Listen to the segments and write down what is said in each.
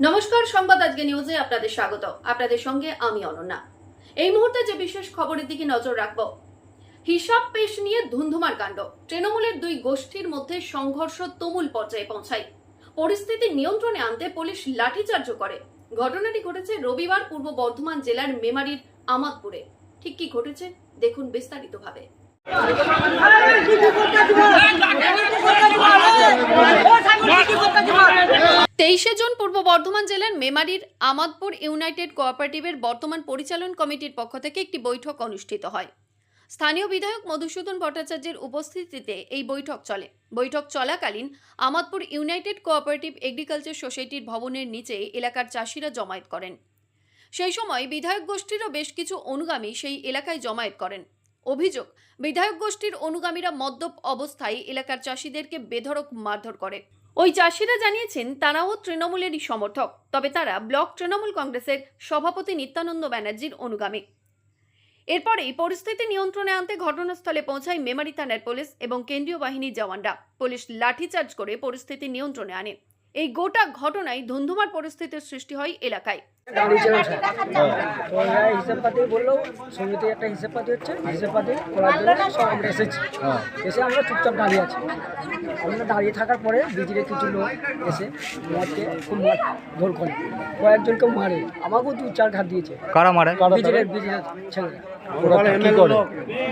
নমস্কার সংবাদ আজকে নিউজে আপনাদের স্বাগত আপনাদের সঙ্গে আমি অনন্যা এই মুহূর্তে যে বিশেষ খবরের দিকে নজর রাখব হিসাব পেশ নিয়ে ধুন্ধুমার কাণ্ড তৃণমূলের দুই গোষ্ঠীর মধ্যে সংঘর্ষ তুমুল পর্যায়ে পৌঁছায় পরিস্থিতি নিয়ন্ত্রণে আনতে পুলিশ লাঠিচার্জ করে ঘটনাটি ঘটেছে রবিবার পূর্ব বর্ধমান জেলার মেমারির আমাদপুরে ঠিক কি ঘটেছে দেখুন বিস্তারিতভাবে তেইশে জুন পূর্ব বর্ধমান জেলার মেমারির আমাদপুর ইউনাইটেড কোঅপারেটিভের বর্তমান পরিচালন কমিটির পক্ষ থেকে একটি বৈঠক অনুষ্ঠিত হয়। স্থানীয় বিধায়ক মধুসূদন ভট্টাচার্যের উপস্থিতিতে এই বৈঠক চলে। বৈঠক চলাকালীন আমাদপুর ইউনাইটেড কোঅপারেটিভ এগ্রিকালচার সোসাইটির ভবনের নিচে এলাকার চাষিরা জমায়েত করেন। সেই সময় বিধায়ক গোষ্ঠীরও বেশ কিছু অনুগামী সেই এলাকায় জমায়েত করেন। অভিযোগ, বিধায়ক গোষ্ঠীর অনুগামীরা মদ্যপ অবস্থায় এলাকার চাষিদেরকে বেধড়ক মারধর করে। ওই চাষিরা জানিয়েছেন, তারাও তৃণমূলেরই সমর্থক। তবে তারা ব্লক তৃণমূল কংগ্রেসের সভাপতি নিত্যানন্দ ব্যানার্জির অনুগামী। এরপরেই পরিস্থিতি নিয়ন্ত্রণে আনতে ঘটনাস্থলে পৌঁছায় মেমারি থানার পুলিশ এবং কেন্দ্রীয় বাহিনীর জওয়ানরা। পুলিশ লাঠিচার্জ করে পরিস্থিতি নিয়ন্ত্রণে আনে। এই গোটা ঘটনায় ধুন্ধুমার পরিস্থিতির সৃষ্টি হয় এলাকায়। পাতি বলল সমিতি একটা হচ্ছে হিসেব করার জন্য সব আমরা এসেছি। এসে আমরা চুপচাপ দাঁড়িয়ে আছি। আমরা দাঁড়িয়ে থাকার পরে বিজিরে কিছু লোক এসে মদকে খুব ধর করে কয়েকজনকে মারে। আমাকেও দু চার ঘাত দিয়েছে। কারা মারে? বিজিরের বিজিরের ছেলেরা। ওরা কি করে?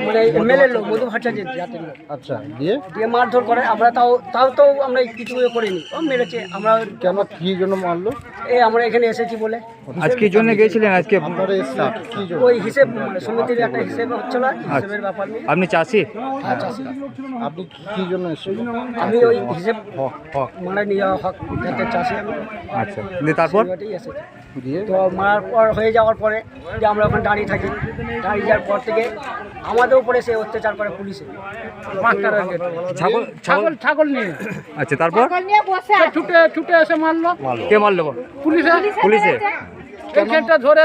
মানে এমএলএ লোক মধু ভট্টাচার্য জাতের লোক আচ্ছা দিয়ে? দিয়ে মারধর করে আমরা তাও তাও তো আমরা কিছু ইয়ে করিনি ও মেরেছে আমরা কেন কি জন্য মারলো? এই আমরা এখানে এসেছি বলে। আজকে জন্য গিয়েছিলেন আজকে আপনারা এসেছেন কি জন্য? ওই হিসেব মানে সমিতির একটা হিসেব হচ্ছিল হিসেবের ব্যাপার নিয়ে। আপনি চাষি? হ্যাঁ, চাষি। আপনি কি জন্য এসেছেন আমি ওই হিসেব হক হক। মানে নিয়ে হক যাতে চাষি আমি। আচ্ছা। দিয়ে তারপর? সেইভাবেই এসেছি। দিয়ে? তো মারার পর হয়ে যাওয়ার পরে যে আমরা ওখানে দাঁড়িয়ে থাকি দাঁড়িয়ে যাওয়ার পর থেকে আমাদের উপরে সে অত্যাচার করে পুলিশে। ছাগল ছাগল? ছাগল নিয়ে। আচ্ছা তারপর? ছুটে ছুটে এসে মারলো। কে মারলো? পুলিশে। পুলিশে এখানটা ধরে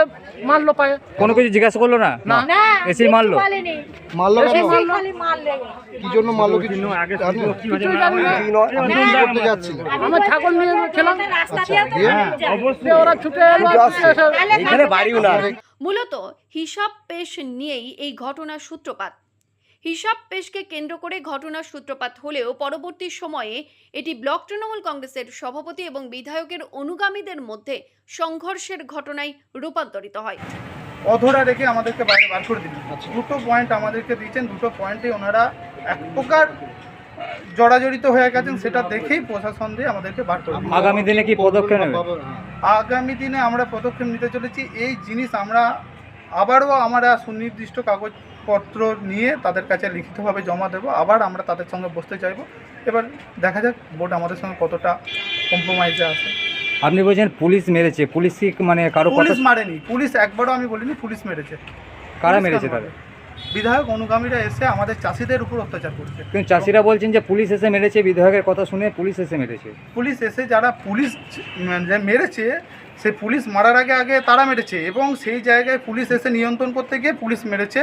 মারলো পায়ে। কোনো কিছু জিজ্ঞাসা করল না? না। এসে মারলো? মারলো কি জন্য মারলো? না। কি করতে যাচ্ছিলেন আমরা ছাগল নিয়ে ছিলাম আচ্ছা দিয়ে ওরা ছুটে এলো এসে মূলত হিসাব পেশ নিয়েই এই ঘটনার সূত্রপাত। হিসাব পেশকে কেন্দ্র করে ঘটনার সূত্রপাত হলেও পরবর্তী সময়ে এটি ব্লক তৃণমূল কংগ্রেসের সভাপতি এবং বিধায়কের অনুগামীদের মধ্যে সংঘর্ষের ঘটনায় রূপান্তরিত হয়। অধরা রেখে আমাদেরকে বাইরে বার করে দিলেন। দুটো পয়েন্ট আমাদেরকে দিয়েছেন দুটো পয়েন্টে ওনারা এক প্রকার জড়াজড়িত হয়ে গেছেন সেটা দেখেই প্রশাসন দিয়ে আমাদেরকে বার করে আগামী দিনে কি পদক্ষেপ নেবে? আগামী দিনে আমরা পদক্ষেপ নিতে চলেছি। এই জিনিস আমরা আবারও আমরা সুনির্দিষ্ট কাগজপত্র নিয়ে তাদের কাছে লিখিতভাবে জমা দেবো। আবার আমরা তাদের সঙ্গে বসতে চাইব। এবার দেখা যাক বোর্ড আমাদের সঙ্গে কতটা কম্প্রোমাইজে আছে। আপনি বলছেন পুলিশ মেরেছে। পুলিশ কি মানে কারও পুলিশ মারেনি। পুলিশ একবারও আমি বলিনি পুলিশ মেরেছে। কারা মেরেছে মারে? বিধায়ক অনুগামীরা এসে আমাদের চাষিদের উপর অত্যাচার করছে। কিন্তু চাষিরা বলছেন যে পুলিশ এসে মেরেছে বিধায়কের কথা শুনে পুলিশ এসে মেরেছে। পুলিশ এসে যারা পুলিশ যে মেরেছে সে পুলিশ মারার আগে আগে তারা মেরেছে এবং সেই জায়গায় পুলিশ এসে নিয়ন্ত্রণ করতে গিয়ে পুলিশ মেরেছে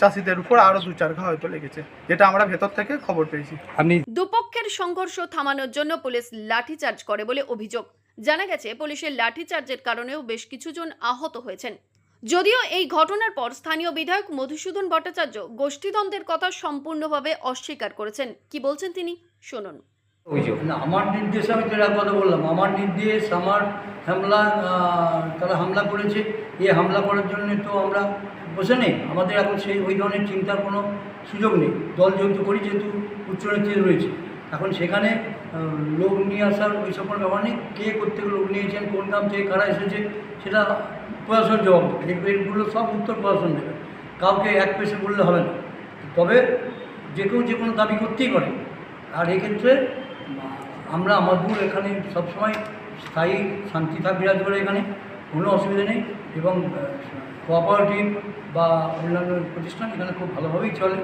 চাষিদের উপর আরও দু চার ঘা হয়তো লেগেছে যেটা আমরা ভেতর থেকে খবর পেয়েছি। আপনি দুপক্ষের সংঘর্ষ থামানোর জন্য পুলিশ লাঠিচার্জ করে বলে অভিযোগ। জানা গেছে পুলিশের লাঠিচার্জের কারণেও বেশ কিছুজন আহত হয়েছেন। যদিও এই ঘটনার পর স্থানীয় বিধায়ক মধুসূদন ভট্টাচার্য গোষ্ঠীদ্বন্দ্বের কথা সম্পূর্ণভাবে অস্বীকার করেছেন। কি বলছেন তিনি? শুনুন। অভিযোগ না আমার নির্দেশে আমি তো কথা বললাম আমার নির্দেশ আমার হামলা তারা হামলা করেছে। এই হামলা করার জন্য তো আমরা বসে নেই। আমাদের এখন সেই ওই ধরনের চিন্তার কোনো সুযোগ নেই। দল যেহেতু করি যেহেতু উচ্চনেত্রী রয়েছে। এখন সেখানে লোক নিয়ে আসার ওই সকল ব্যাপার নেই। কে কোথেকে লোক নিয়েছেন কোন গ্রাম থেকে কারা এসেছে সেটা প্রশাসন জবাব দেবে। এই- এইগুলো সব উত্তর প্রশাসন দেবে। কাউকে এক পেশে বললে হবে না। তবে যে কেউ যে কোনো দাবি করতেই পারে। আর এক্ষেত্রে আমরা আমাদের এখানে সবসময় স্থায়ী শান্তি থাক বিরাজ করে এখানে। কোনো অসুবিধা নেই। এবং কোঅপারেটিভ বা অন্যান্য প্রতিষ্ঠান এখানে খুব ভালোভাবেই চলে।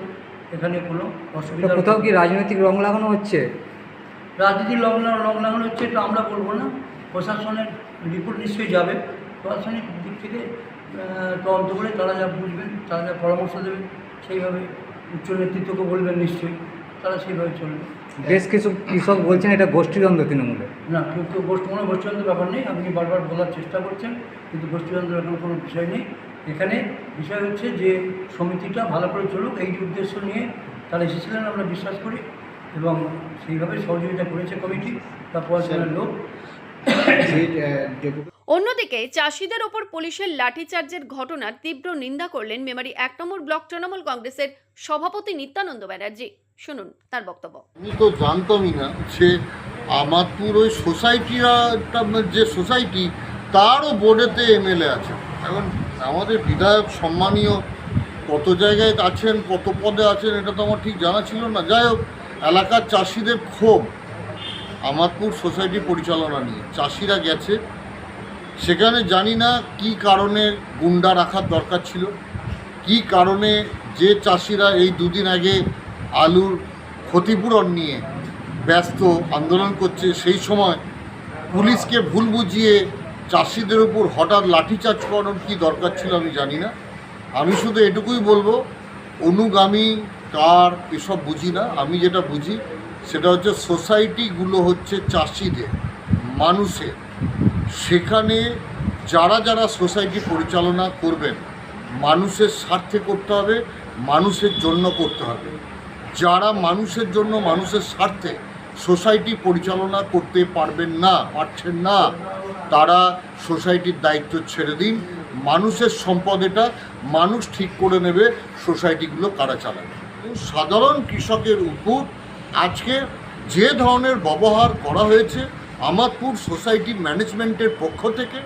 এখানে কোনো অসুবিধা কোথাও কি রাজনৈতিক রং লাগানো হচ্ছে? রাজনীতির লগ্ন লগ লাগানো হচ্ছে এটা আমরা বলব না। প্রশাসনের রিপোর্ট নিশ্চয়ই যাবে। প্রশাসনিক থেকে তদন্ত করে তারা যা বুঝবেন তারা যা পরামর্শ দেবেন সেইভাবে উচ্চ নেতৃত্বকে বলবেন নিশ্চয়ই তারা সেইভাবে চলবে। বেশ কিছু কৃষক বলছেন এটা গোষ্ঠীদ্বন্দ্ব তৃণমূলে। না কেউ কেউ গোষ্ঠী কোনো গোষ্ঠীদ্বন্দ্বের ব্যাপার নেই আপনি বারবার বলার চেষ্টা করছেন কিন্তু গোষ্ঠীদ্বন্দ্বের এখন কোনো বিষয় নেই। এখানে বিষয় হচ্ছে যে সমিতিটা ভালো করে চলুক এই উদ্দেশ্য নিয়ে তারা এসেছিলেন আমরা বিশ্বাস করি এবং সেইভাবে সহযোগিতা করেছে কমিটি তারপর লোক। অন্যদিকে, চাষিদের ওপর পুলিশের লাঠিচার্জের ঘটনার তীব্র নিন্দা করলেন মেমারি এক নম্বর ব্লক তৃণমূল কংগ্রেসের সভাপতি নিত্যানন্দ ব্যানার্জি। শুনুন তার বক্তব্য। আমি তো জানতামই না যে আমাদপুর ওই সোসাইটিরা যে সোসাইটি, তারও বোর্ডেতে এমএলএ আছে। এখন আমাদের বিধায়ক সম্মানীয় কত জায়গায় আছেন, কত পদে আছেন, এটা তো আমার ঠিক জানা ছিল না। যাই হোক, এলাকার চাষিদের ক্ষোভ আমাদপুর সোসাইটি পরিচালনা নিয়ে। চাষিরা গেছে। সেখানে জানি না কি কারণে গুন্ডা রাখার দরকার ছিল। কি কারণে যে চাষিরা এই দুদিন আগে আলুর ক্ষতিপূরণ নিয়ে ব্যস্ত আন্দোলন করছে, সেই সময় পুলিশকে ভুল বুঝিয়ে চাষিদের উপর হঠাৎ লাঠিচার্জ করানোর কী দরকার ছিল আমি জানি না। আমি শুধু এটুকুই বলব, অনুগামী কার এসব বুঝি না, আমি যেটা বুঝি সেটা হচ্ছে সোসাইটিগুলো হচ্ছে চাষিদের, মানুষের। সেখানে যারা যারা সোসাইটি পরিচালনা করবেন, মানুষের স্বার্থে করতে হবে, মানুষের জন্য করতে হবে। যারা মানুষের জন্য, মানুষের স্বার্থে সোসাইটি পরিচালনা করতে পারবেন না, পারছেন না, তারা সোসাইটির দায়িত্ব ছেড়ে দিন। মানুষের সম্পদ এটা, মানুষ ঠিক করে নেবে, সোসাইটিগুলো কারা চালাবে। সাধারণ কৃষকের উপর আজকে যে ধরনের ব্যবহার করা হয়েছে আমাদপুর সোসাইটি ম্যানেজমেন্টের পক্ষ থেকে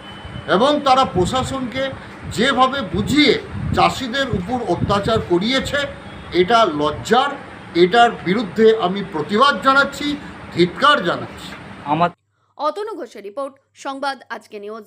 এবং তারা প্রশাসনকে যেভাবে বুঝিয়ে চাষিদের উপর অত্যাচার করিয়েছে এটা লজ্জার এটার বিরুদ্ধে আমি প্রতিবাদ জানাচ্ছি ধিৎকার জানাচ্ছি। আমার অতনু ঘোষের রিপোর্ট সংবাদ আজকে নিউজ।